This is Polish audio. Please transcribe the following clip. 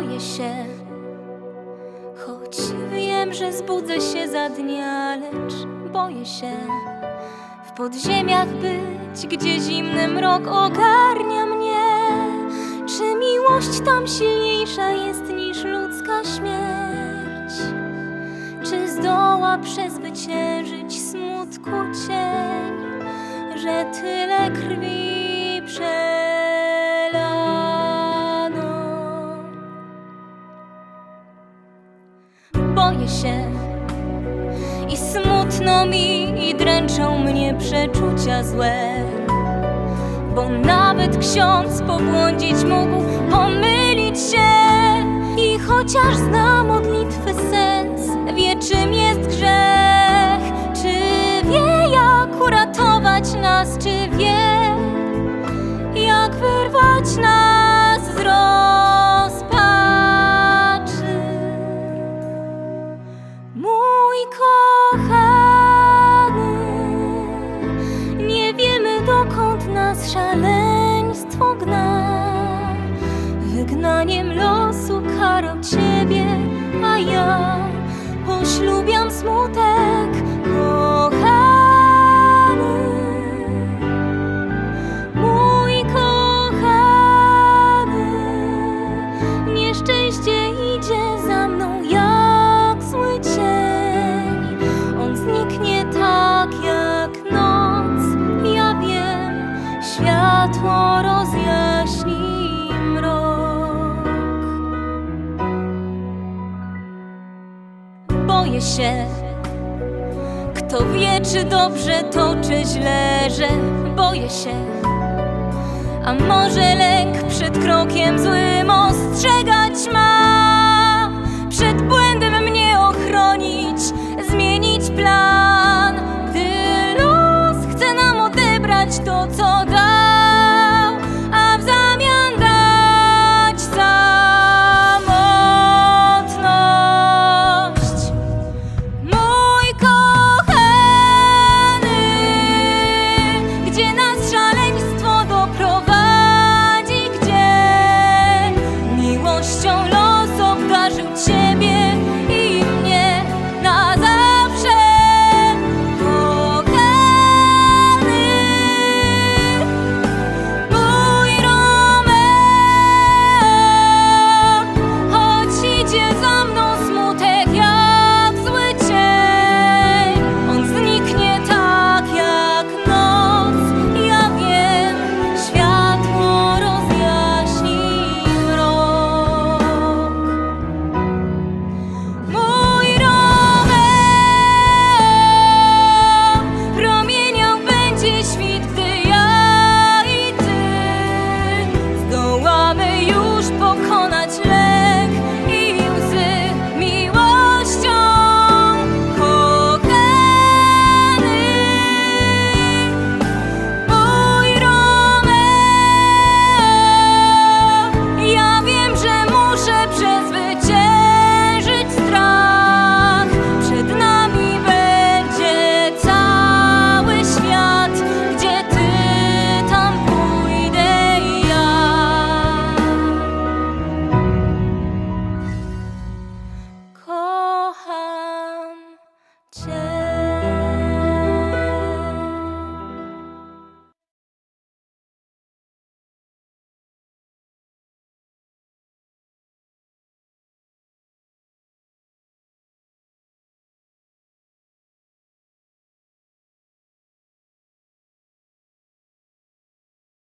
boję się. Choć wiem, że zbudzę się za dnia, lecz boję się w podziemiach być, gdzie zimny mrok ogarnia mnie. Czy miłość tam silniejsza jest niż ludzka śmierć? Czy zdoła przezwyciężyć smutku cień, że tyle krwi Boję się i smutno mi i dręczą mnie przeczucia złe. Bo nawet ksiądz pobłądzić mógł, pomylić się I chociaż zna modlitwy sens, poślubiam smutek się. Kto wie, czy dobrze toczy źle, że boję się. A może lęk przed krokiem złym ostrzegać ma? Przed błędem mnie ochronić, zmienić plan. Gdy los chce nam odebrać to, co